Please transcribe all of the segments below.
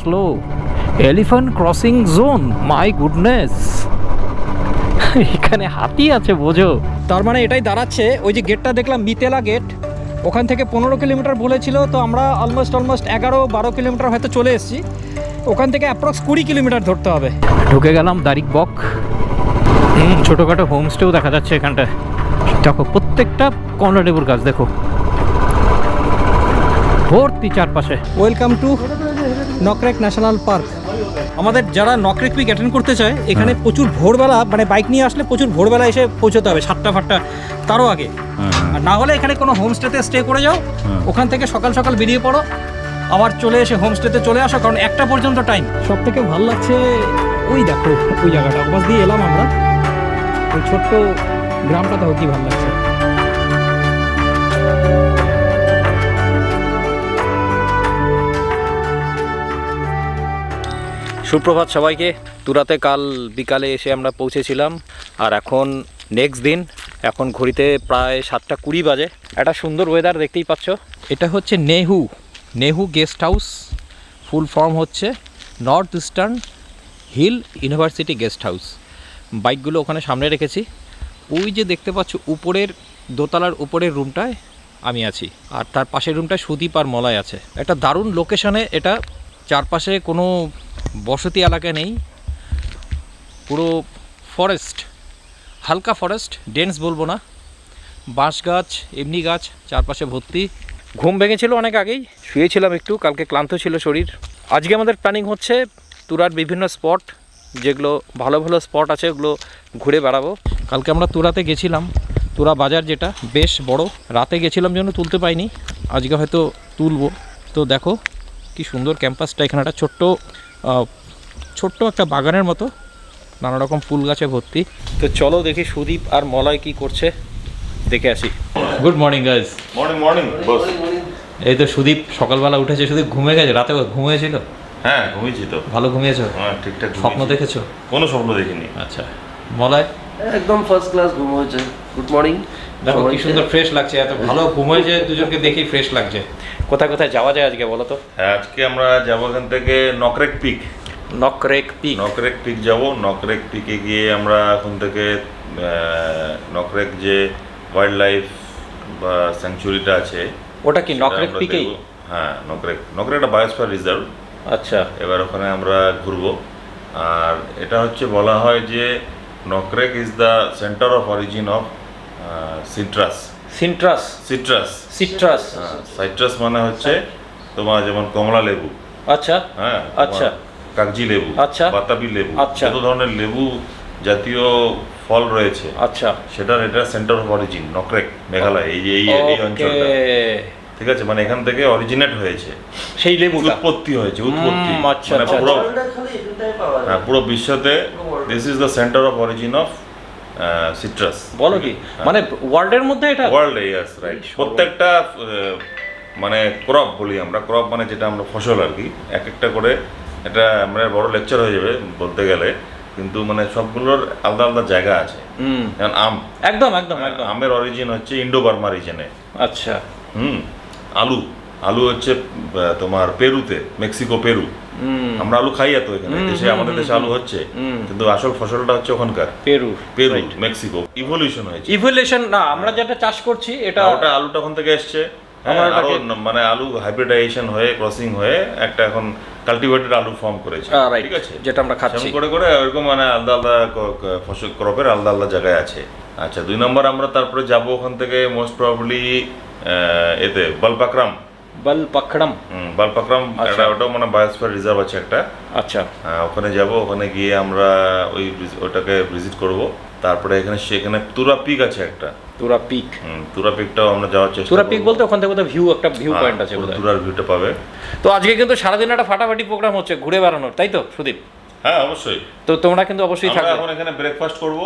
Slow elephant crossing zone my goodness এখানে হাতি আছে বোঝো। তার মানে এটাই দাঁড়াচ্ছে ওই যে গেটটা দেখলাম মিতেলা গেট ওখান থেকে পনেরো কিলোমিটার বলেছিল তো আমরা অলমোস্ট অলমোস্ট এগারো বারো কিলোমিটার হয়তো চলে এসেছি। ওখান থেকে অ্যাপ্রক্স কুড়ি কিলোমিটার ধরতে হবে। ঢুকে গেলাম দারিক বক। হুম, ছোটোখাটো হোমস্টেও দেখা যাচ্ছে এখানটায় দেখো প্রত্যেকটা কমলা লেবুর গাছ দেখো। ভর্তি চারপাশে। Welcome to Nokrek national park. আমাদের যারা নকরেক পিক অ্যাটেন্ড করতে চায় এখানে প্রচুর ভোরবেলা মানে বাইক নিয়ে আসলে প্রচুর ভোরবেলা এসে পৌঁছতে হবে সাতটা ফাটটা তারও আগে। আর না হলে এখানে কোনো হোমস্টেতে স্টে করে যাও ওখান থেকে সকাল সকাল বেরিয়ে পড়ো আবার চলে এসে হোমস্টেতে চলে আসো কারণ একটা পর্যন্ত টাইম সব থেকে ভালো লাগছে ওই দেখো ওই জায়গাটা বাস দিয়ে এলাম আমরা। ওই ছোট্ট গ্রামটা দেখো কি ভালো লাগছে। সুপ্রভাত সবাইকে। তুরাতে কাল বিকালে এসে আমরা পৌঁছেছিলাম। আর এখন নেক্সট দিন, এখন ঘড়িতে প্রায় সাতটা কুড়ি বাজে। একটা সুন্দর ওয়েদার দেখতেই পাচ্ছ। এটা হচ্ছে NEHU. NEHU guest house full form হচ্ছে north eastern hill university guest house বাইকগুলো ওখানে সামনে রেখেছি। ওই যে দেখতে পাচ্ছ, উপরের দোতলার উপরের রুমটায় আমি আছি। আর তার পাশের রুমটায় সুদীপ আর মলয় আছে। একটা দারুণ লোকেশনে এটা চারপাশে কোনো বসতি এলাকা নেই। পুরো ফরেস্ট হালকা ফরেস্ট ডেন্স বলব না। বাঁশ গাছ, এমনি গাছ, চারপাশে ভর্তি। ঘুম ভেঙেছিল অনেক আগেই, শুয়েছিলাম একটু, কালকে ক্লান্ত ছিল শরীর। আজকে আমাদের প্ল্যানিং হচ্ছে তুরার বিভিন্ন স্পট যেগুলো ভালো ভালো স্পট আছে, ওগুলো ঘুরে বেড়াবো। কালকে আমরা তুরাতে গেছিলাম, তুরা বাজার যেটা, বেশ বড়। রাতে গেছিলাম জন্য তুলতে পাইনি, আজকে হয়তো তুলবো। তো দেখো কি সুন্দর ক্যাম্পাসটা এখানে একটা ছোট্ট ছোট্ট একটা বাগানের মতো নানা রকম ফুল গাছে ভর্তি। তো চলো দেখি সুদীপ আর মলয় কি করছে দেখে আসি। Good morning guys morning morning boss. এই তো সুদীপ সকালবেলা উঠেছে সুদীপ ঘুমে গেছে রাতে ঘুমিয়েছিল? হ্যাঁ ঘুমিয়েছি তো। ভালো ঘুমিয়েছো? হ্যাঁ ঠিকঠাক স্বপ্ন দেখেছ? কোনো স্বপ্ন দেখিনি। আচ্ছা। মলয়? একদম ফার্স্ট ক্লাস ঘুম হয়েছে। গুড মর্নিং দেখো কি সুন্দর ফ্রেশ লাগছে এত ভালো ঘুম হয়েছে দুজনকে দেখেই ফ্রেশ লাগছে। কোথায় কোথায় যাওয়া যায় আজকে বলো তো? হ্যাঁ আজকে আমরা যাব এখান থেকে Nokrek peak Nokrek peak Nokrek peak যাব। নকরেক পিকে গিয়ে আমরা এখন থেকে নকরেক যে ওয়াইল্ড লাইফ বা স্যাংচুরিটা আছে ওটা কি নকরেক পিকেই হ্যাঁ নকরেক নকরেক একটা বায়োস্ফিয়ার রিজার্ভ আচ্ছা। এবার ওখানে আমরা ঘুরবো। আর এটা হচ্ছে বলা হয় যে Nokrek is the centre of origin of citrus citrus citrus citrus citrus মানে হচ্ছে তোমার যেমন কমলা লেবু। আচ্ছা। হ্যাঁ আচ্ছা। কাগজি লেবু আচ্ছা। বাতাবি লেবু আচ্ছা। যত ধরনের লেবু জাতীয় ফল রয়েছে। আচ্ছা। সেটার এটা centre of origin Nokrek Meghalaya এই যে এই এই ওকে অঞ্চলটা। ঠিক আছে? মানে এখান থেকে অরিজিনেট হয়েছে। সেই লেবুটা। উৎপত্তি হয়েছে উৎপত্তি। আচ্ছা, মানে আচ্ছা, পুরো যায়। হ্যাঁ, পুরো বিশ্বতে this is the centre of origin of citrus বলো কি? মানে ওয়ার্ল্ডের মধ্যে এটা ওয়ার্ল্ড ইয়াস রাইট প্রত্যেকটা মানে ক্রপ বলি আমরা। ক্রপ মানে যেটা আমরা ফসল আর কি। এক একটা করে এটা আমরা বড় লেকচার হয়ে যাবে বলতে গেলে। কিন্তু মানে সবগুলোর আলাদা আলাদা জায়গা আছে। হুম। যেমন আম। একদম একদম একদম। আমের অরিজিন হচ্ছে ইন্ডো বার্মা রিজনে আচ্ছা। হুম। আলু। আলু হচ্ছে তোমার পেরুতে মেক্সিকো পেরু। আমরা আলু খাই এত এখানে। দেশে আমাদের দেশে আলু হচ্ছে। কিন্তু আসল ফসলটা হচ্ছে ওখানকার। Peru Peru Mexico. ইভলিউশন হয়েছে। ইভলিউশন না আমরা যেটা চাষ করছি এটা ওটা আলুটা ওখান থেকে এসছে। হ্যাঁ, মানে আলু হাইব্রিডাইজেশন হয়ে ক্রসিং হয়ে একটা এখন কাল্টিভেটেড আলু ফর্ম করেছে। ঠিক আছে? যেটা আমরা খাচ্ছি। করে করে ওরকম মানে আলাদা আলাদা ফসল ক্রপের আলাদা আলাদা জায়গায় আছে। আচ্ছা দুই নম্বর আমরা তারপরে যাব ওখান থেকে মোস্ট প্রবাবলি এতে বলপাকরাম। বল পাখড়ম হুম, বলপাকরাম আচ্ছা। একটা ওটাও মানে বায়োস্ফিয়ার রিজার্ভ আছে একটা। আচ্ছা। ওখানে যাব ওখানে গিয়ে আমরা ওই ওটাকে ভিজিট করব। তারপরে এখানে সেখানে তুরা পিক আছে একটা। তুরা পিক তুরা পিকটাও আমরা যাওয়ার চেষ্টা তুরা পিক বলতে ওখান থেকে বোধহয় ভিউ একটা ভিউ হ্যাঁ, পয়েন্ট আছে পুরো বোধহয়। তুরার ভিউটা পাবে। তো আজকে কিন্তু সারাদিন একটা ফাটাফাটি প্রোগ্রাম হচ্ছে ঘুরে বেড়ানোর তাই তো সুদীপ? হ্যাঁ অবশ্যই। তো তোমরা কিন্তু অবশ্যই আমরা থাকবে। এখন এখানে ব্রেকফাস্ট করব।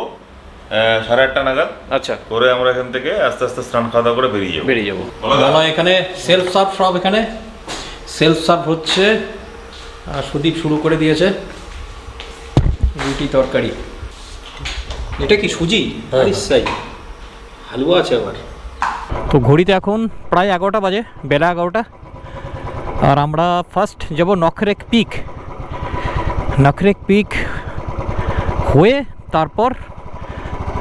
সাড়ে আটটা নাগাদ আচ্ছা। করে আমরা এখান থেকে আস্তে আস্তে স্নান খাওয়া দাওয়া করে বেরিয়ে যাব। বেরিয়ে যাব। বলো। বলা এখানে সেলফ সার্ভ সব এখানে? সেলফ সার্ভ হচ্ছে আর সুদীপ শুরু করে দিয়েছে রুটি তরকারি। এটা কি সুজি? সাই হালুয়া আছে আবার তো ঘড়িতে এখন প্রায় এগারোটা বাজে বেলা এগারোটা। আর আমরা ফার্স্ট যাব নখরেক পিক নখরেক পিক হয়ে তারপর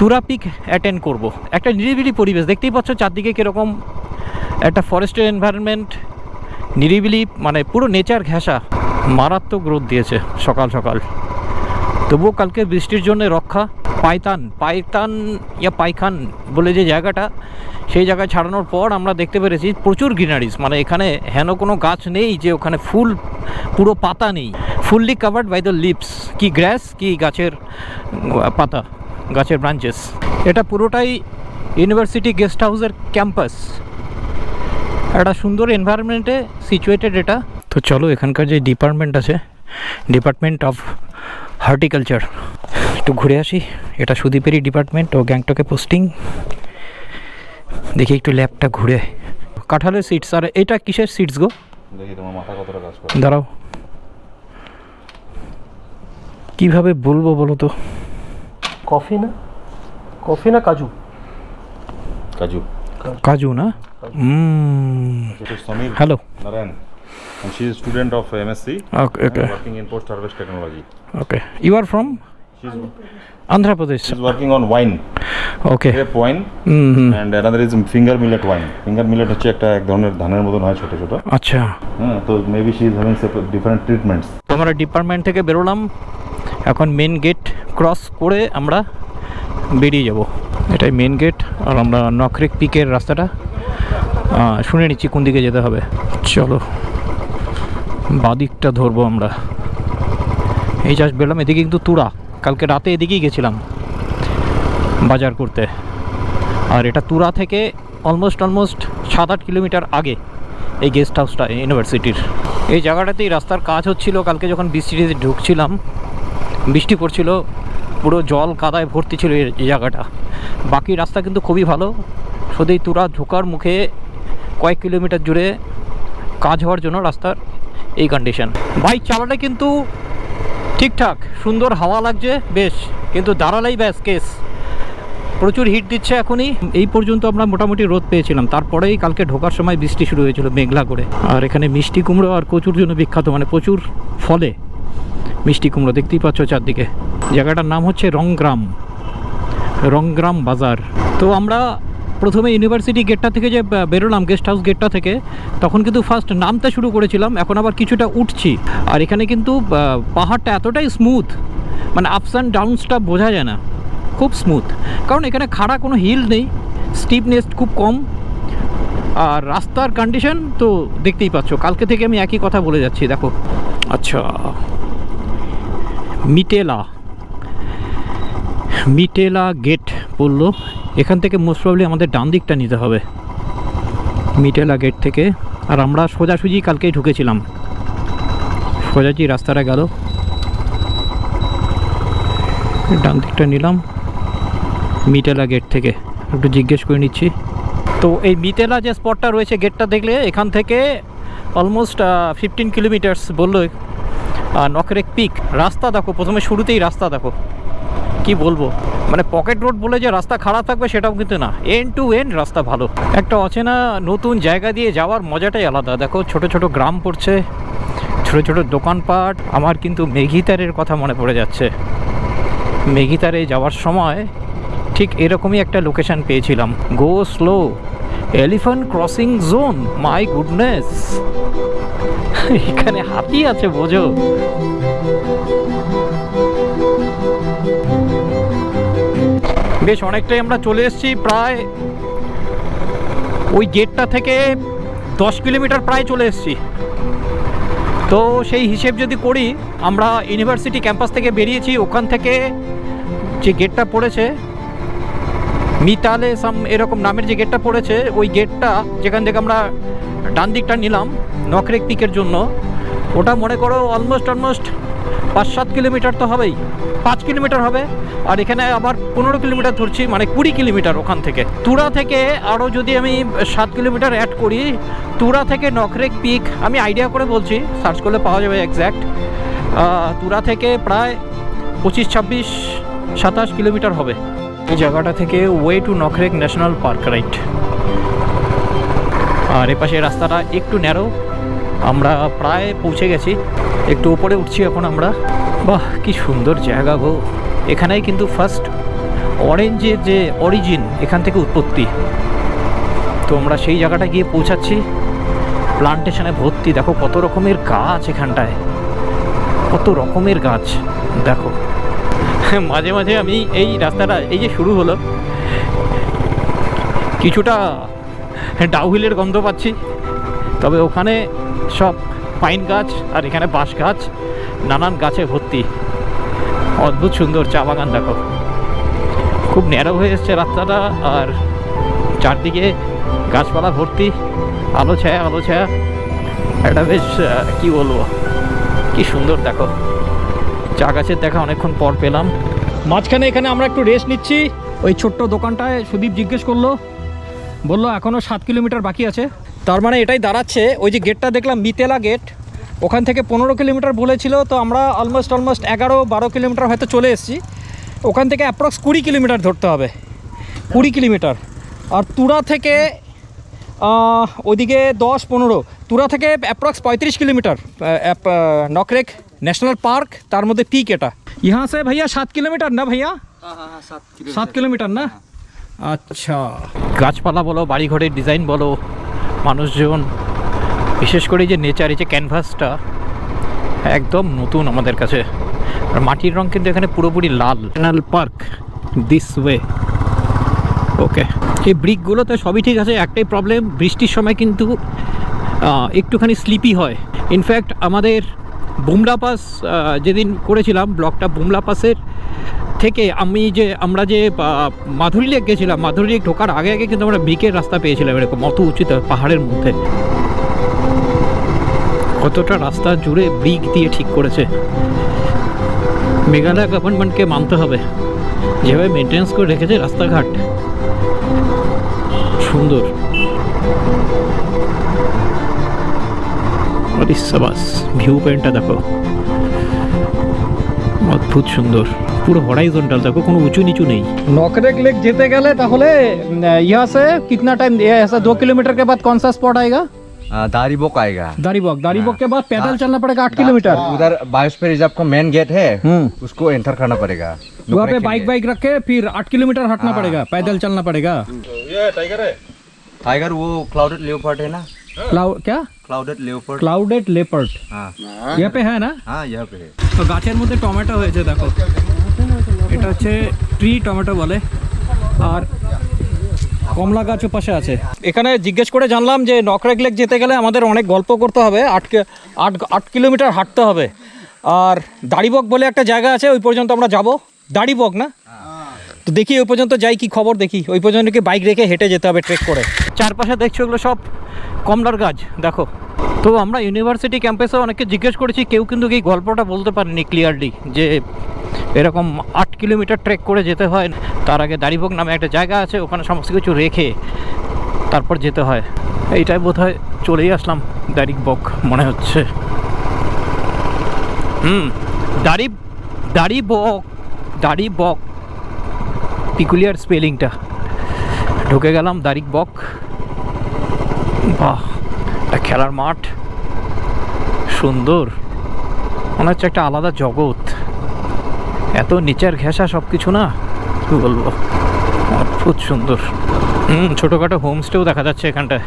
তুরা পিক অ্যাটেন্ড করব। একটা নিরিবিলি পরিবেশ, দেখতেই পাচ্ছ চারদিকে কীরকম একটা ফরেস্টের এনভায়রনমেন্ট নিরিবিলি মানে পুরো নেচার ঘেঁষা, মারাত্মক রোদ দিয়েছে সকাল সকাল। তবুও কালকে বৃষ্টির জন্য রক্ষা পাইতান পাইতান ইয়া পাইখান বলে যে জায়গাটা, সেই জায়গায় ছাড়ানোর পর আমরা দেখতে পেরেছি প্রচুর গ্রিনারিজ মানে এখানে হেন কোনো গাছ নেই যে ওখানে ফুল, পুরো পাতা নেই। Fully covered by the leaves কি গ্র্যাস কি গাছের পাতা। গাছের ব্রাঞ্চেস এটা পুরোটাই ইউনিভার্সিটি গেস্ট হাউসের ক্যাম্পাস একটা সুন্দর এনভায়রনমেন্টে সিচুয়েটেড এটা। তো চলো এখানকার যে ডিপার্টমেন্ট আছে ডিপার্টমেন্ট অফ হর্টিকালচার একটু ঘুরে আসি এটা সুদীপেরই ডিপার্টমেন্ট ও গ্যাংটকে পোস্টিং দেখি একটু ল্যাবটা ঘুরে। কাঁঠালের সিটস আর এটা কিসের সিটস গো? দেখি তোমার মাথা কতটা কাজ করে দাঁড়াও। কীভাবে বলব বলো তো? কফি না? কফি না কাজু? কাজু। কাজু না? Hello. Narayan she is student of MSc okay okay working in post harvest technology okay you are from Andhra Pradesh is working on wine okay grape wine and another is finger millet wine finger millet হচ্ছে একটা এক ধরনের ধানের মতন হয় ছোট ছোট। আচ্ছা। হ্যাঁ তো maybe she is having separate different treatments তোমার ডিপার্টমেন্ট থেকে বেরোলাম। এখন মেন গেট ক্রস করে আমরা বেরিয়ে যাব। এটাই মেন গেট আর আমরা নখরেক পিকের রাস্তাটা শুনে নিচ্ছি কোন দিকে যেতে হবে। চলো, বাদিকটা ধরবো আমরা। এই চাষ বেরোলাম এদিকে কিন্তু তুরা। কালকে রাতে এদিকেই গেছিলাম বাজার করতে। আর এটা তুরা থেকে অলমোস্ট অলমোস্ট সাত আট কিলোমিটার আগে এই গেস্ট হাউসটা ইউনিভার্সিটির এই জায়গাটাতেই রাস্তার কাজ হচ্ছিল, কালকে যখন বৃষ্টিতে ঢুকছিলাম বৃষ্টি পড়ছিল, পুরো জল কাদায় ভর্তি ছিল এই জায়গাটা। বাকি রাস্তা কিন্তু খুবই ভালো। এই তুরা ঢোকার মুখে কয়েক কিলোমিটার জুড়ে কাজ হওয়ার জন্য রাস্তার এই কন্ডিশন বাইক চালালে কিন্তু ঠিকঠাক, সুন্দর হাওয়া লাগছে, বেশ, কিন্তু দাঁড়ালেই ব্যাস কেস প্রচুর হিট দিচ্ছে এখনই। এই পর্যন্ত আমরা মোটামুটি রোদ পেয়েছিলাম। তারপরেই কালকে ঢোকার সময় বৃষ্টি শুরু হয়েছিল মেঘলা করে। আর এখানে মিষ্টি কুমড়ো আর কচুর জন্য বিখ্যাত মানে প্রচুর ফলে। মিষ্টি কুমড়ো দেখতেই পাচ্ছ চারদিকে। জায়গাটার নাম হচ্ছে রংগ্রাম রংগ্রাম বাজার। তো আমরা প্রথমে ইউনিভার্সিটি গেটটা থেকে যে বেরোলাম গেস্ট হাউস গেটটা থেকে, তখন কিন্তু ফার্স্ট নামতে শুরু করেছিলাম, এখন আবার কিছুটা উঠছি। আর এখানে কিন্তু পাহাড়টা এতটাই স্মুথ মানে আপস অ্যান্ড ডাউনসটা বোঝা যায় না। খুব স্মুথ কারণ এখানে খাড়া কোনো হিল নেই স্টিপনেস খুব কম। আর রাস্তার কন্ডিশন তো দেখতেই পাচ্ছ। কালকে থেকে আমি একই কথা বলে যাচ্ছি, দেখো। আচ্ছা। মিটেলা। মিটেলা গেট বলল এখান থেকে মোস্ট প্রবলি আমাদের ডান দিকটা নিতে হবে। মিটেলা গেট থেকে। আর আমরা সোজাসুজি কালকেই ঢুকেছিলাম। সোজাসুজি রাস্তাটা গেল। ডান দিকটা নিলাম। মিটেলা গেট থেকে। একটু জিজ্ঞেস করে নিচ্ছি। তো এই মিতেলা যে স্পটটা রয়েছে গেটটা দেখলে এখান থেকে অলমোস্ট ফিফটিন কিলোমিটার্স বলল নকরেক পিক। রাস্তা দেখো, প্রথমে শুরুতেই রাস্তা দেখো। কি বলব? মানে পকেট রোড বলে যে রাস্তা খারাপ থাকবে সেটাও কিন্তু না। এন টু এন রাস্তা ভালো। একটা অচেনা নতুন জায়গা দিয়ে যাওয়ার মজাটাই আলাদা। দেখো, ছোট ছোট গ্রাম পড়ছে, ছোট ছোট দোকানপাট। আমার কিন্তু মেঘিতারের কথা মনে পড়ে যাচ্ছে। মেঘিতারে যাওয়ার সময় ঠিক এরকমই একটা লোকেশন পেয়েছিলাম। Go slow elephant crossing zone my goodness এখানে হাতি আছে, বোঝো। বেশ, অনেকটাই আমরা চলে এসেছি প্রায় ওই গেটটা থেকে দশ কিলোমিটার প্রায় চলে এসেছি। তো সেই হিসেব যদি করি, আমরা ইউনিভার্সিটি ক্যাম্পাস থেকে বেরিয়েছি, ওখান থেকে যে গেটটা পড়েছে মিতালে সাম এরকম নামের যে গেটটা পড়েছে, ওই গেটটা যেখান থেকে আমরা ডান দিকটা নিলাম নকরেক পিকের জন্য, ওটা মনে করো অলমোস্ট অলমোস্ট পাঁচ, সাত কিলোমিটার তো হবেই। পাঁচ কিলোমিটার হবে, আর এখানে আবার পনেরো কিলোমিটার ধরছি মানে কুড়ি কিলোমিটার ওখান থেকে। তুরা থেকে আরও যদি আমি সাত কিলোমিটার অ্যাড করি, তুরা থেকে নকরেক পিক আমি আইডিয়া করে বলছি সার্চ করলে পাওয়া যাবে এক্স্যাক্ট তুরা থেকে প্রায় পঁচিশ, ছাব্বিশ, সাতাশ কিলোমিটার হবে। এই জায়গাটা থেকে way to Nokrek national park right আর এপাশে রাস্তাটা একটু ন্যারো আমরা প্রায় পৌঁছে গেছি। একটু উপরে উঠছি এখন আমরা। বাহ, কি সুন্দর জায়গা গো। এখানেই কিন্তু ফার্স্ট অরেঞ্জের যে অরিজিন এখান থেকে উৎপত্তি। তো আমরা সেই জায়গাটা গিয়ে পৌঁছাচ্ছি। প্লান্টেশনে ভর্তি। দেখো কত রকমের গাছ এখানটায়। কত রকমের গাছ। দেখো। মাঝে মাঝে আমি এই রাস্তাটা, এই যে শুরু হলো, কিছুটা ডাউহিলের গন্ধ পাচ্ছি। তবে ওখানে সব পাইন গাছ আর এখানে বাঁশ গাছ, নানান গাছে ভর্তি। অদ্ভুত সুন্দর চা বাগান, দেখো। খুব ন্যারো হয়ে এসছে রাস্তাটা আর চারদিকে গাছপালা ভর্তি, আলো ছায়া আলো ছায়া। একটা বেশ কী বলব? কী সুন্দর, দেখো। চা গাছের দেখা অনেকক্ষণ পর পেলাম। মাঝখানে এখানে আমরা একটু রেস্ট নিচ্ছি। ওই ছোট্ট দোকানটায় সুদীপ জিজ্ঞেস করল। বলল এখনও সাত কিলোমিটার বাকি আছে। তার মানে এটাই দাঁড়াচ্ছে। ওই যে গেটটা দেখলাম, মিতেলা গেট ওখান থেকে পনেরো কিলোমিটার বলেছিল। তো আমরা অলমোস্ট অলমোস্ট এগারো, বারো কিলোমিটার হয়তো চলে এসেছি। ওখান থেকে অ্যাপ্রক্স কুড়ি কিলোমিটার ধরতে হবে। কুড়ি কিলোমিটার। আর তুরা থেকে ওইদিকে দশ, পনেরো। তুরা থেকে অ্যাপ্রক্স পঁয়ত্রিশ কিলোমিটার নকরেক। ন্যাশনাল পার্ক তার মধ্যে পিক এটা। ইহা সে ভাইয়া সাত কিলোমিটার না ভাইয়া সাত কিলোমিটার না আচ্ছা গাছপালা বলো বাড়িঘরের ডিজাইন বলো মানুষজন বিশেষ করে যে নেচার এই যে ক্যানভাসটা একদম নতুন আমাদের কাছে। আর মাটির রং কিন্তু এখানে পুরোপুরি লাল। National park this way okay এই ব্রিকগুলোতে সবই ঠিক আছে একটাই প্রবলেম বৃষ্টির সময় কিন্তু একটুখানি স্লিপি হয়। ইনফ্যাক্ট আমাদের বুমলা পাস যেদিন করেছিলাম ব্লকটা বুমলা পাসের থেকে আমি যে, আমরা যে মাধুরী লেক গেছিলাম, মাধুরী লেক ঢোকার আগে আগে কিন্তু আমরা ব্রিকের রাস্তা পেয়েছিলাম এরকম অত উঁচুতে পাহাড়ের মধ্যে। কতটা রাস্তা জুড়ে ব্রিক দিয়ে ঠিক করেছে। মেঘালয় গভর্নমেন্টকে মানতে হবে। যেভাবে মেনটেন্স করে রেখেছে রাস্তাঘাট, সুন্দর। আরে সাবাস ভিউ পয়েন্টটা দেখো অদ্ভুত সুন্দর পুরো হরাইজন্টাল দেখো কোনো উঁচু নিচু নেই नौकरेक लेक जीते गए তাহলে यहाँ से कितना टाइम ऐसा दो किलोमीटर के बाद कौन सा स्पॉट आएगा आ, दारीबोक आएगा दारीबॉग दारीबॉग के बाद पैदल चलना पड़ेगा आठ किलोमीटर उधर बायोस्फीयर रिजर्व का मेन गेट है हम्म उसको एंटर करना पड़ेगा वहाँ पे नुकरेक के बाइक लिए। बाइक रख के फिर आठ किलोमीटर हटना पड़ेगा पैदल चलना पड़ेगा टाइगर वो क्लाउडेड लियोपर्ड है ना क्लाउड क्या ক্লাউডেড লেপার্ড ক্লাউডেড লেপার্ড হ্যাঁ ইয়া পে হ্যাঁ না হ্যাঁ ইয়া পে তো গাছের মধ্যে টমেটো হয়েছে দেখো এটা হচ্ছে ট্রি টমেটো বলে আর কমলা গাছ পাশে আছে এখানে জিজ্ঞেস করে জানলাম যে নকরেক লেক যেতে গেলে আমাদের অনেক গল্প করতে হবে আট আট আট কিলোমিটার হাঁটতে হবে আর দাড়িবক বলে একটা জায়গা আছে ওই পর্যন্ত আমরা যাব দাড়িবক না তো দেখি ওই পর্যন্ত যাই, কি খবর দেখি। ওই পর্যন্ত কি বাইক রেখে হেঁটে যেতে হবে ট্রেক করে? চারপাশে দেখছ এগুলো সব কমলার গাছ, দেখো। তো আমরা ইউনিভার্সিটি ক্যাম্পাসে অনেকে জিজ্ঞেস করেছি, কেউ কিন্তু এই গল্পটা বলতে পারেনি ক্লিয়ারলি যে এরকম আট কিলোমিটার ট্রেক করে যেতে হয়। তার আগে দাড়িভোগ নামে একটা জায়গা আছে, ওখানে সমস্ত কিছু রেখে তারপর যেতে হয়। এইটাই বোধ হয় চলেই আসলাম দাড়িবক মনে হচ্ছে। হুম, দাড়ি দাড়ি বক দাড়ি বক পিকুলিয়ার স্পেলিংটা ঢুকে গেলাম দারিক বক। বাহ, একটা খেলার মাঠ। সুন্দর। মনে হচ্ছে একটা আলাদা জগৎ। এত নিচের ঘেঁষা সব কিছু না? কি বলব? অদ্ভুত সুন্দর। হুম, ছোটোখাটো হোমস্টেও দেখা যাচ্ছে এখানটায়।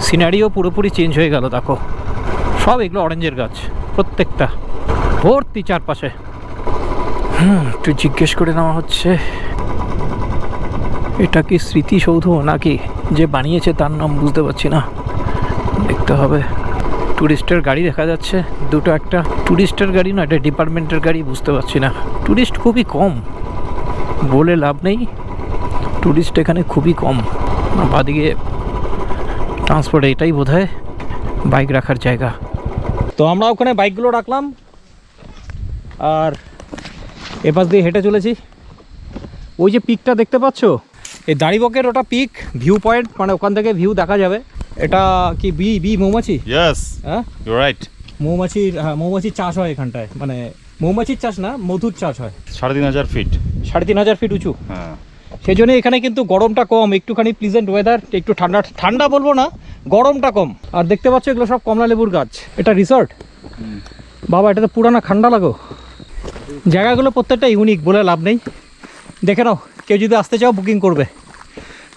সিনারিও পুরোপুরি চেঞ্জ হয়ে গেল, দেখো। সব এগুলো অরেঞ্জের গাছ, প্রত্যেকটা। ভর্তি চারপাশে। হুম, একটু জিজ্ঞেস করে নেওয়া হচ্ছে। এটা কি স্মৃতিসৌধ নাকি? যে বানিয়েছে তার নাম বুঝতে পারছি না। দেখতে হবে। ট্যুরিস্টের গাড়ি দেখা যাচ্ছে। দুটো একটা ট্যুরিস্টের গাড়ি না এটা ডিপার্টমেন্টের গাড়ি বুঝতে পারছি না। ট্যুরিস্ট খুবই কম। বলে লাভ নেই। ট্যুরিস্ট এখানে খুবই কম। বাদিকে ট্রান্সপোর্ট এটাই বোধ বাইক রাখার জায়গা। তো আমরা ওখানে বাইকগুলো রাখলাম। আর এপাশ দিয়ে হেঁটে চলেছি। ওই যে পিকটা দেখতে পাচ্ছ? এই দাড়িবকের ওটা পিক ভিউ পয়েন্ট মানে ওখান থেকে ভিউ দেখা যাবে। এটা কি বি বি মৌমাছি? হ্যাঁ? right. মৌমাছির হ্যাঁ মৌমাছির চাষ হয় এখানটায়। মানে মৌমাছির চাষ না মধুর চাষ হয়। সাড়ে তিন হাজার ফিট সাড়ে তিন হাজার ফিট উঁচু। হ্যাঁ। সেই জন্য এখানে কিন্তু গরমটা কম একটুখানি প্লিজেন্ট ওয়েদার একটু ঠান্ডা ঠান্ডা বলব না গরমটা কম। আর দেখতে পাচ্ছ এগুলো সব কমলা লেবুর গাছ। এটা রিসর্ট বাবা এটা তো পুরানা ঠান্ডা লাগো জায়গাগুলো প্রত্যেকটা ইউনিক বলে লাভ নেই। দেখে নাও কেউ যদি আসতে চাও বুকিং করবে।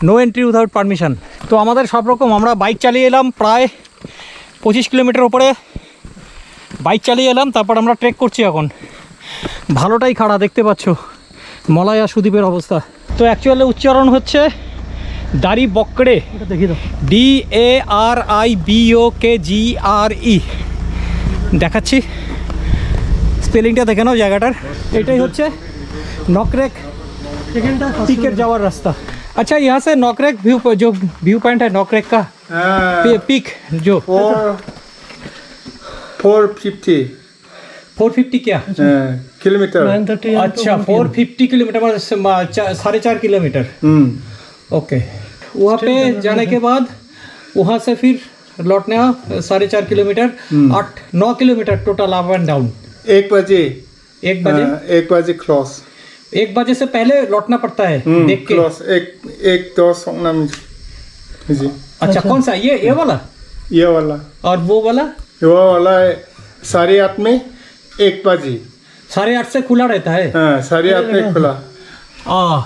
নো এন্ট্রি উইথাউট পারমিশন তো আমাদের সব রকম আমরা বাইক চালিয়ে এলাম প্রায় পঁচিশ কিলোমিটার ওপরে বাইক চালিয়ে এলাম তারপর আমরা ট্রেক করছি এখন। ভালোটাই খাড়া দেখতে পাচ্ছ। মলয় সুদীপের অবস্থা। তো অ্যাকচুয়ালি উচ্চারণ হচ্ছে Daribokgre D A R I B O K G R E দেখাচ্ছি। স্পেলিংটা দেখে নাও জায়গাটার এটাই হচ্ছে নকরেক সেকেন্ডটা टिकट जावर रास्ता अच्छा यहाँ से नौकरेक व्यू जो व्यू पॉइंट है नौकरेक का पी- पीक जो फोर फोर फिफ्टी 450 क्या किलोमीटर नाइन थर्टी अच्छा 450 किलोमीटर मतलब से मा- चा- साढ़े चार किलोमीटर हम्म ओके वहाँ पे जाने के बाद वहाँ से फिर लौटने आ, साढ़े चार किलोमीटर आठ नौ kilometre total up and down एक बजे। एक बजे? हाँ, एक बजे क्लॉस एक बजे से पहले लौटना पड़ता है देख के। क्रॉस एक एक दो सोना जी। अच्छा अच्छा। कौन सा? ये ये वाला? ये वाला। और वो वाला? वो वाला है साढ़े आठ में एक बजे। साढ़े आठ से खुला रहता है? हाँ साढ़े आठ में खुला। आ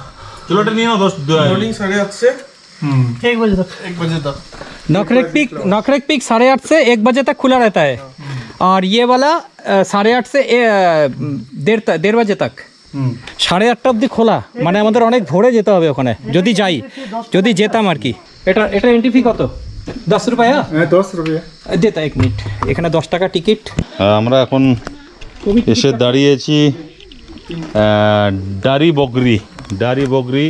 एक बजे तक। एक बजे तक। नौकरेक पीक नौकरेक पीक साढ़े आठ से एक बजे तक खुला रहता है। আর ইয়ে বলা সাড়ে आठ से দেড় দেড় বাজে তাক। সাড়ে আটটা অবধি খোলা। মানে আমাদের অনেক ভোরে যেতে হবে ওখানে যদি যাই যদি যেতাম আর কি। এটা এটা এন্ট্রি ফি কত? দশ রুপায়া? হ্যাঁ, দশ রুপিয়া। যেতা এক মিনিট। এখানে দশ টাকা টিকিট আমরা এখন এসে দাঁড়িয়েছি ডারি বগরি ডারি বগরি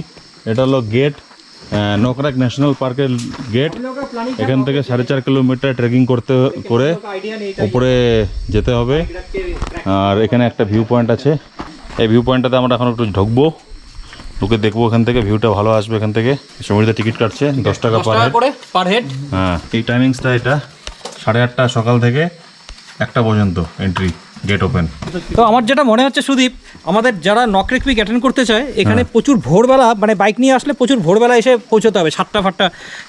এটা হলো গেট নকরাক ন্যাশনাল পার্কের গেট। এখান থেকে সাড়ে চার কিলোমিটার ট্রেকিং করতে করে উপরে যেতে হবে। আর এখানে একটা ভিউ পয়েন্ট আছে। এই ভিউ পয়েন্টটাতে আমরা এখন একটু ঢুকবো। ঢুকে দেখব এখান থেকে ভিউটা ভালো আসবে এখান থেকে। সমুদ্রে টিকিট কাটছে দশ টাকা পার হেড হ্যাঁ এই টাইমিংসটা এটা সাড়ে আটটা সকাল থেকে একটা পর্যন্ত এন্ট্রি গেট ওপেন তো আমার যেটা মনে হচ্ছে সুদীপ আমাদের যারা নকরেক পিক অ্যাটেন্ড করতে চায় এখানে প্রচুর ভোরবেলা মানে বাইক নিয়ে আসলে প্রচুর ভোরবেলা এসে পৌঁছতে হবে সাতটা ফাটটা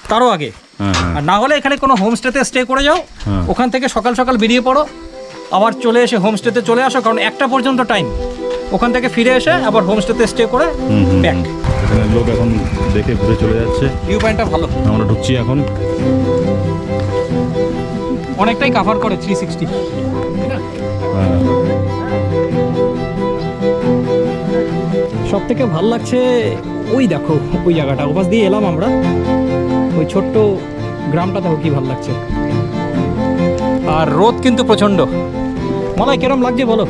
তারও আগে। হ্যাঁ হ্যাঁ। আর না হলে এখানে কোনো হোমস্টেতে স্টে করে যাও হ্যাঁ। ওখান থেকে সকাল সকাল বেরিয়ে পড়ো আবার চলে এসে হোমস্টেতে চলে আসো কারণ একটা পর্যন্ত টাইম ওখান থেকে ফিরে এসে আবার হোমস্টেতে স্টে করে ব্যাক এখানে লোক এখন দেখে ঘুরে চলে যাচ্ছে। ভিউ পয়েন্টটা ভালো। আমরা ঢুকছি এখন। অনেকটাই কাভার করে থ্রি সিক্সটি হ্যাঁ সব থেকে ভালো লাগছে ওই দেখো ওই জায়গাটা। ওপাশ দিয়ে এলাম আমরা। ওই ছোট্ট গ্রামটা দেখো কি ভালো লাগছে। আর রোদ কিন্তু প্রচণ্ড। মলাই কিরম লাগছে বলো?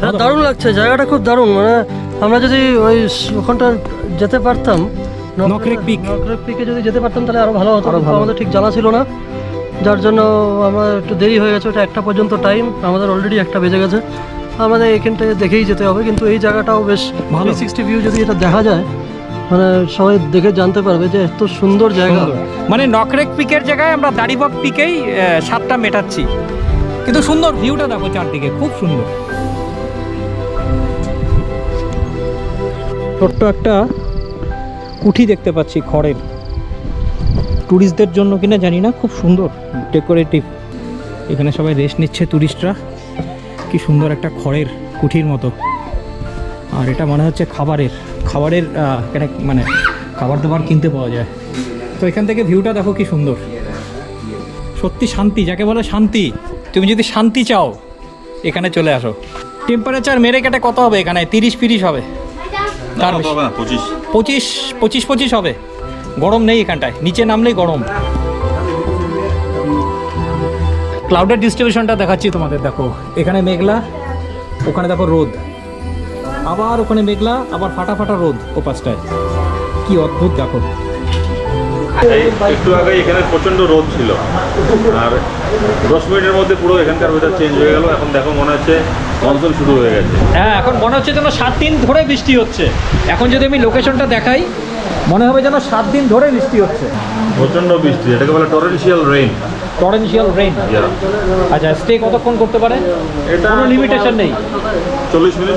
হ্যাঁ দারুণ লাগছে। জায়গাটা খুব দারুণ। মানে আমরা যদি ওই ওখানটা যেতে পারতাম নকরেক- পিক। নকরেক পিকে যদি যেতে পারতাম তাহলে আরও ভালো হতো। আমাদের ঠিক জানা ছিল না। যার জন্য আমার একটু দেরি হয়ে গেছে ওটা একটা পর্যন্ত টাইম আমাদের অলরেডি একটা বেজে গেছে। আমাদের এখানটায় দেখেই যেতে হবে কিন্তু এই জায়গাটাও বেশ ভালো। সিক্সটি ভিউ যদি এটা দেখা যায় মানে সবাই দেখে জানতে পারবে যে এত সুন্দর জায়গা। মানে নকরেক পিকের জায়গায় আমরা দাড়িবক পিকেই সাতটা মেটাচ্ছি। কিন্তু সুন্দর ভিউটা দেখো চারদিকে খুব সুন্দর। ছোট্ট একটা কুঠি দেখতে পাচ্ছি খড়ের। ট্যুরিস্টদের জন্য কিনা জানি না খুব সুন্দর। ডেকোরেটিভ এখানে সবাই রেস্ট নিচ্ছে ট্যুরিস্টরা কি সুন্দর একটা খড়ের কুঠির মতো। আর এটা মনে হচ্ছে খাবারের। খাবারের মানে খাবার দাবার কিনতে পাওয়া যায়। তো এখান থেকে ভিউটা দেখো কি সুন্দর। সত্যি শান্তি যাকে বলে শান্তি। তুমি যদি শান্তি চাও এখানে চলে আসো। টেম্পারেচার মেরে কেটে কত হবে এখানে? তিরিশ ফিরিশ হবে। পঁচিশ। পঁচিশ পঁচিশ পঁচিশ হবে। গরম নেই এখানটায় নিচে নামলেই গরম। ক্লাউডের ডিস্ট্রিবিউশনটা দেখাচ্ছি তোমাদের দেখো। এখানে মেঘলা ওখানে দেখো রোদ। আবার ওখানে মেঘলা আবার ফাটা ফাটা রোদ ও পাশটায় কি অদ্ভুত দেখো। এই একটু আগে এখানে প্রচণ্ড রোদ ছিল। আর দশ মিনিটের মধ্যে পুরো এখানকার ওয়েদার চেঞ্জ হয়ে গেল। এখন দেখো মনে হচ্ছে মনসুন শুরু হয়ে গেছে। হ্যাঁ এখন মনে হচ্ছে যেন সাত দিন ধরে বৃষ্টি হচ্ছে। এখন যদি আমি লোকেশনটা দেখাই মনে হবে যেন সাত দিন ধরে বৃষ্টি হচ্ছে। প্রচণ্ড বৃষ্টি এটাকে বলে টরেন্সিয়াল রেইন টরেন্সিয়াল রেইন আচ্ছা স্টে কতক্ষণ করতে পারে? এটা কোনো লিমিটেশন নেই। চল্লিশ মিনিট।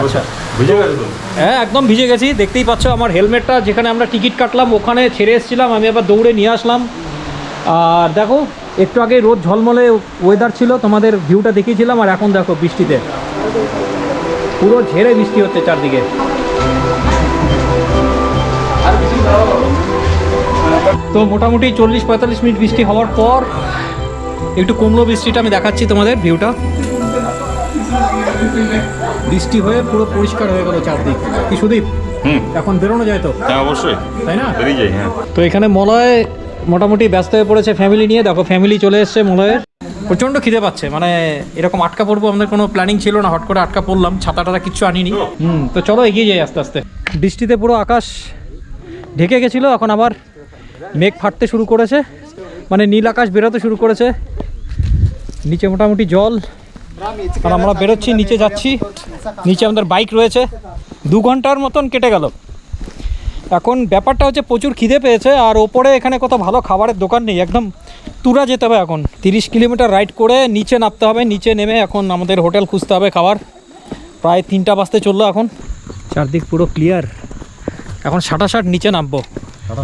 আচ্ছা। বুঝে গেছো হ্যাঁ একদম ভিজে গেছি। দেখতেই পাচ্ছ আমার হেলমেটটা যেখানে আমরা টিকিট কাটলাম ওখানে ছেড়ে এসেছিলাম। আমি আবার দৌড়ে নিয়ে আসলাম। আর দেখো একটু আগে রোদ ঝলমলে ওয়েদার ছিল তোমাদের ভিউটা দেখিয়েছিলাম আর এখন দেখো বৃষ্টিতে। পুরো ঝেড়ে বৃষ্টি হচ্ছে চারদিকে। তো মোটামুটি চল্লিশ পঁয়তাল্লিশ মিনিট বৃষ্টি হওয়ার পর একটু কমলো বৃষ্টিটা আমি দেখাচ্ছি তোমাদের ভিউটা। বৃষ্টি হয়ে পুরো পরিষ্কার হয়ে গেল চারদিক। কি সুদীপ? এখন বেরোনো যায় তো? হ্যাঁ অবশ্যই। তাই না? বেরিয়ে যাই হ্যাঁ। তো এখানে মলয় মোটামুটি ব্যস্ত হয়ে পড়েছে ফ্যামিলি নিয়ে। দেখো ফ্যামিলি চলে এসছে মলয়ের। প্রচণ্ড খিদে পাচ্ছে মানে এরকম আটকা পড়ব আমাদের কোনো প্ল্যানিং ছিল না হট করে আটকা পড়লাম ছাতা টাতা কিচ্ছু আনিনি। হুম তো চলো এগিয়ে যাই আস্তে আস্তে। বৃষ্টিতে পুরো আকাশ ঢেকে গেছিল, এখন আবার মেঘ ফাটতে শুরু করেছে। মানে নীল আকাশ বেরোতে শুরু করেছে। নিচে মোটামুটি জল। আর আমরা বেরোচ্ছি, নিচে যাচ্ছি। নিচে আমাদের বাইক রয়েছে। দু ঘণ্টার মতন কেটে গেল। এখন ব্যাপারটা হচ্ছে প্রচুর খিদে পেয়েছে, আর ওপরে এখানে কত ভালো খাবারের দোকান নেই। একদম তুরা যেতে হবে এখন। তিরিশ কিলোমিটার রাইড করে নিচে নামতে হবে, নিচে নেমে এখন আমাদের হোটেল খুঁজতে হবে খাবার। প্রায় তিনটা বাজতে চলল এখন। চারদিক পুরো ক্লিয়ার। এখন সাটাসাট নিচে নামবো।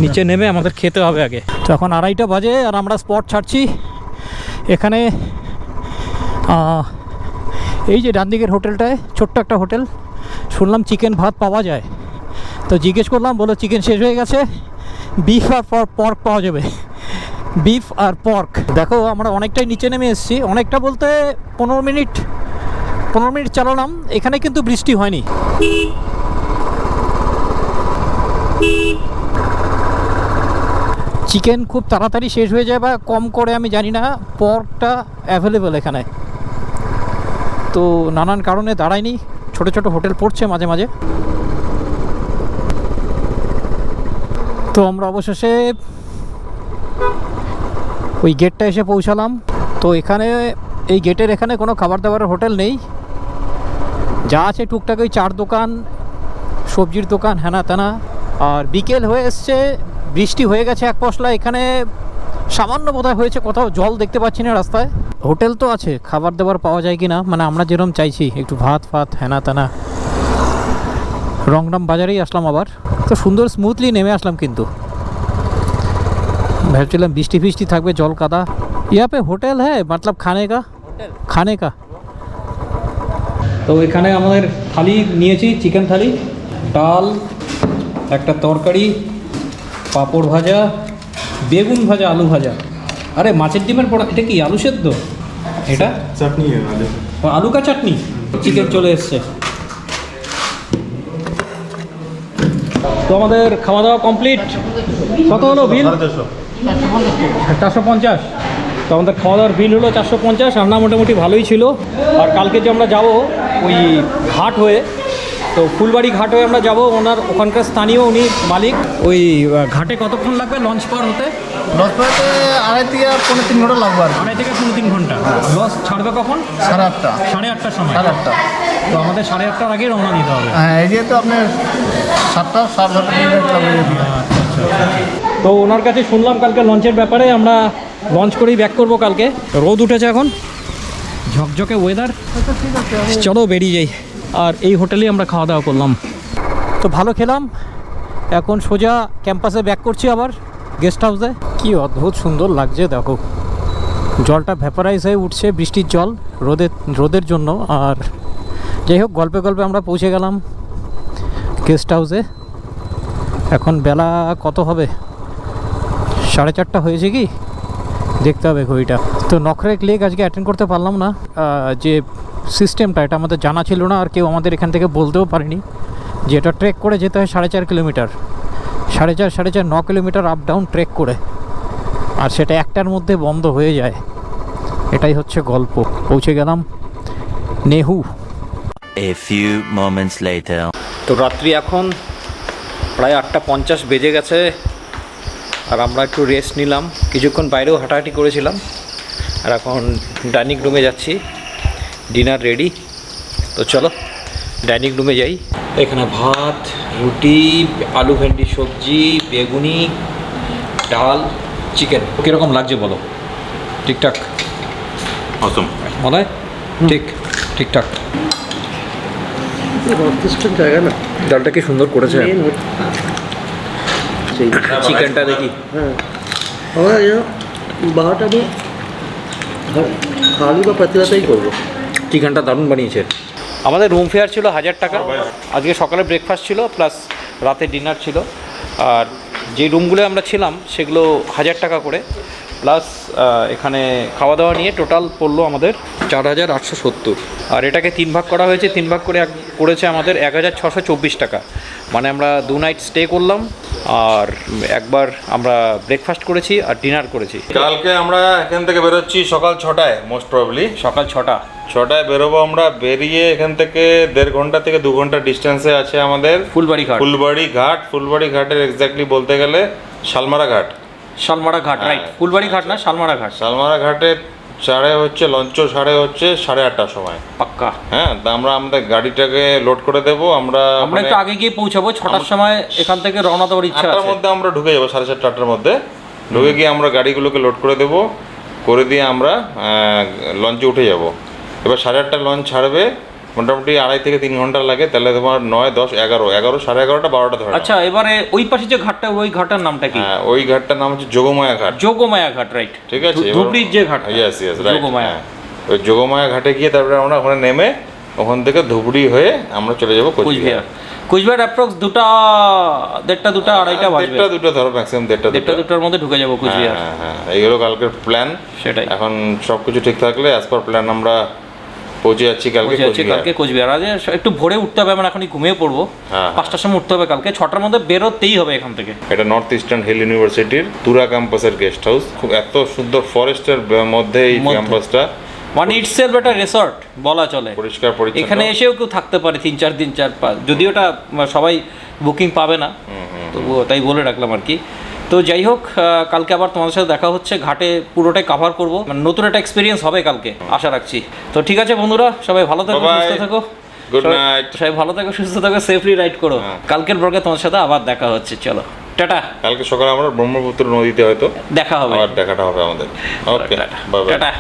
নিচে নেমে আমাদের খেতে হবে আগে। তো এখন আড়াইটা বাজে আর আমরা স্পট ছাড়ছি। এখানে এই যে ডান দিকের হোটেলটায় ছোট্ট একটা হোটেল। শুনলাম চিকেন ভাত পাওয়া যায়। তো জিজ্ঞেস করলাম বলো চিকেন শেষ হয়ে গেছে। বিফ আর পর্ক পাওয়া যাবে। বিফ আর পর্ক। দেখো আমরা অনেকটাই নিচে নেমে এসেছি। অনেকটা বলতে পনেরো মিনিট পনেরো মিনিট চালালাম। এখানে কিন্তু বৃষ্টি হয়নি। চিকেন খুব তাড়াতাড়ি শেষ হয়ে যায় বা কম করে আমি জানি না পর্কটা অ্যাভেলেবেল এখানে। তো নানান কারণে দাঁড়ায়নি, ছোট ছোট হোটেল পড়ছে মাঝে মাঝে। তো আমরা অবশেষে ওই গেটটা এসে পৌঁছালাম। তো এখানে, এই গেটের এখানে কোনো খাবার দাবারের হোটেল নেই। যা আছে টুকটাক ওই চার দোকান, সবজির দোকান হ্যানা ত্যানা আর বিকেল হয়ে এসছে বৃষ্টি হয়ে গেছে এক পশলা এখানে সামান্য বোধহয় হয়েছে কোথাও জল দেখতে পাচ্ছি না রাস্তায়। হোটেল তো আছে খাবার দাবার পাওয়া যায় কি না মানে আমরা যেরকম চাইছি একটু ভাত ফাত হ্যানা ত্যানা রংরাম বাজারেই আসলাম আবার। তো সুন্দর স্মুথলি নেমে আসলাম কিন্তু। ভাবছিলাম বৃষ্টি ফিষ্টি থাকবে জল কাদা। ইয়া পে হোটেল হ্যাঁ মতলব খানে কা খানে কা তো এখানে আমাদের থালি নিয়েছি চিকেন থালি ডাল একটা তরকারি পাঁপড় ভাজা বেগুন ভাজা আলু ভাজা। আরে মাছের ডিমের পড়া এটা কি আলু সেদ্ধ? এটা? চাটনি আলু। কা চাটনি? চিকেন চলে এসছে। তো আমাদের খাওয়া দাওয়া কমপ্লিট। কত হলো বিল? চারশো পঞ্চাশ। তো আমাদের খাওয়া দাওয়ার বিল হলো চারশো পঞ্চাশ। রান্না মোটামুটি ভালোই ছিল। আর কালকে যে আমরা যাব ওই ঘাট হয়ে তো ফুলবাড়ি ঘাট হয়ে আমরা যাব। ওনার ওখানকার স্থানীয় উনি মালিক। ওই ঘাটে কতক্ষণ লাগবে লঞ্চ পার হতে? লস পাইতে আড়াই থেকে পনেরো তিন ঘণ্টা লাগবে আর আড়াই থেকে পনেরো তিন ঘণ্টা। লঞ্চ ছাড়বে কখন? সাড়ে আটটা। সাড়ে আটটার সময়। সাড়ে আটটা। তো আমাদের সাড়ে আটটার আগে রওনা দিতে হবে। হ্যাঁ এই যেহেতু আপনার সাতটা সাড়ে সাতটা তো ওনার কাছে শুনলাম কালকে লঞ্চের ব্যাপারে। আমরা লঞ্চ করেই ব্যাক করব কালকে। রোদ উঠেছে এখন। ঝকঝকে ওয়েদার চলো বেরিয়ে যাই। আর এই হোটেলেই আমরা খাওয়া দাওয়া করলাম। তো ভালো খেলাম। এখন সোজা ক্যাম্পাসে ব্যাক করছি আবার গেস্ট হাউসে কি অদ্ভুত সুন্দর লাগছে, দেখো। জলটা ভ্যাপারাইজ হয়ে উঠছে, বৃষ্টির জল, রোদের রোদের জন্য। আর যাই হোক, গল্পে গল্পে আমরা পৌঁছে গেলাম গেস্ট হাউসে এখন বেলা কত হবে? সাড়ে চারটা হয়েছে কি? দেখতে হবে ঘড়িটা। তো নখরেক লেক আজকে অ্যাটেন্ড করতে পারলাম না। যে সিস্টেমটা এটা আমাদের জানা ছিল না আর কেউ আমাদের এখান থেকে বলতেও পারেনি যে এটা ট্রেক করে যেতে হয় সাড়ে চার কিলোমিটার। সাড়ে চার সাড়ে চার ন কিলোমিটার আপ ডাউন ট্রেক করে। আর সেটা একটার মধ্যে বন্ধ হয়ে যায়। এটাই হচ্ছে গল্প। পৌঁছে গেলাম নেহু। Later. তো রাত্রি এখন প্রায় আটটা পঞ্চাশ বেজে গেছে আর আমরা একটু রেস্ট নিলাম। কিছুক্ষণ বাইরেও হাঁটাহাঁটি করেছিলাম আর এখন ডাইনিং রুমে যাচ্ছি। ডিনার রেডি তো চলো ডাইনিং রুমে যাই। এখানে ভাত রুটি আলু ভেন্ডি সবজি বেগুনি ডাল চিকেন কীরকম লাগছে বলো? ঠিকঠাক অসম মনে হয়? ঠিক ঠিকঠাক জায়গা না ডালটা কি সুন্দর করেছে? চিকেনটা হ্যাঁ, হ্যাঁ, দেখি। হ্যাঁ। বাহাটা খালি বা পাতিলাটাই করব। চিকেনটা দারুণ বানিয়েছে। আমাদের রুম ফেয়ার ছিল হাজার টাকা। আজকে সকালে ব্রেকফাস্ট ছিল প্লাস রাতে ডিনার ছিল। আর যে রুমগুলো আমরা ছিলাম, সেগুলো হাজার টাকা করে। প্লাস এখানে খাওয়া দাওয়া নিয়ে টোটাল পড়ল আমাদের চার হাজার আটশো সত্তর। আর এটাকে তিন ভাগ করা হয়েছে তিন ভাগ করে এক- করেছে আমাদের এক হাজার ছশো চব্বিশ টাকা। মানে আমরা দু নাইট স্টে করলাম আর একবার আমরা ব্রেকফাস্ট করেছি আর ডিনার করেছি। কালকে আমরা এখান থেকে বেরোচ্ছি সকাল ছটায় মোস্ট প্রবলি সকাল ছটা। ছটায় বেরোবো আমরা বেরিয়ে এখান থেকে দেড় ঘণ্টা থেকে দু ঘণ্টা ডিস্টেন্সে আছে আমাদের। ফুলবাড়ি ঘাট। ফুলবাড়ি ঘাট ফুলবাড়ি ঘাটের এক্স্যাক্টলি বলতে গেলে শালমারা ঘাট। শালমারা ঘাট রাইট ফুলবাড়ি ঘাট না শালমারা ঘাট? শালমারা ঘাটে ছাড়ে হচ্ছে লঞ্চ ছাড়ে হচ্ছে সাড়ে আটটার সময়। পাক্কা। হ্যাঁ তা আমরা আমাদের গাড়িটাকে লোড করে দেব আমরা আমরা একটু আগে গিয়ে পৌঁছাবো ছটার সময় এখান থেকে রওনা দেওয়ার ইচ্ছা আছে। মধ্যে আমরা ঢুকে যাব সাড়ে চারটা আটটার মধ্যে। ঢুকে গিয়ে আমরা গাড়িগুলোকে লোড করে দেব করে দিয়ে আমরা লঞ্চে উঠে যাব। এবার সাড়ে আটটা লঞ্চ ছাড়বে মোটামুটি আড়াই থেকে তিন ঘণ্টা লাগে তাহলে তোমার নয় দশ এগারো এগারো সাড়ে এগারোটা বারোটা ধরে আচ্ছা এবারে ওই পাশে যে ঘাটটা ওই ঘাটার নামটা কি? হ্যাঁ ওই ঘাটটার নাম হচ্ছে যোগমায়া ঘাট। যোগমায়া ঘাট রাইট ঠিক আছে ধুবড়ির যে ঘাট ইয়েস ইয়েস রাইট যোগমায়া। ওই যোগমায়া ঘাটে গিয়ে তারপরে আমরা ওখানে নেমে ওখান থেকে ধুবড়ি হয়ে আমরা চলে যাব কোচবিহার। কোচবিহার। অ্যাপ্রক্স দুটা দেড়টা দুটা আড়াইটা বাজবে। দেড়টা দুটো ধরো ম্যাক্সিমাম দেড়টা দেড়টা দুটো। দুটার মধ্যে ঢুকে যাব কোচবিহার। হ্যাঁ হ্যাঁ এইগুলো কালকের প্ল্যান সেটাই। এখন সব কিছু ঠিক থাকলে অ্যাজ পার প্ল্যান আমরা পৌঁছে যাচ্ছি কালকে যাচ্ছি কালকে কোচবিহার। আজ একটু ভোরে উঠতে হবে আমরা এখনই ঘুমিয়ে পড়ব। হ্যাঁ। পাঁচটার সময় উঠতে হবে কালকে। ছটার মধ্যে বেরোতেই হবে এখান থেকে। এটা নর্থ ইস্টার্ন হিল ইউনিভার্সিটির তুরা ক্যাম্পাসের গেস্ট হাউস খুব এত সুন্দর ফরেস্টের মধ্যে এই। ক্যাম্পাসটা। মানে ইটসেলফ একটা রিসর্ট বলা চলে। পরিষ্কার পরিচ্ছন্ন। এখানে এসেও কেউ থাকতে পারে তিন চার দিন চার পাঁচ। যদিও ওটা সবাই বুকিং পাবে না। তবুও তাই বলে রাখলাম আর কি। তো যাই হোক কালকে আবার তোমাদের সাথে দেখা হচ্ছে। ঘাটে পুরোটাই কাভার করব। মানে নতুন একটা এক্সপিরিয়েন্স হবে কালকে আশা রাখছি। তো ঠিক আছে বন্ধুরা সবাই ভালো থাকো. সুস্থ থাকো। গুড নাইট সবাই ভালো থাকো সুস্থ থাকো সেফলি রাইড করো। হ্যাঁ। কালকের ব্লগে তোমার সাথে আবার দেখা হচ্ছে চলো। টাটা। কালকে সকালে আমরা ব্রহ্মপুত্র নদীতে হয়তো দেখা হবে। আবার দেখাটা হবে আমাদের। Okay tata. Bye bye tata.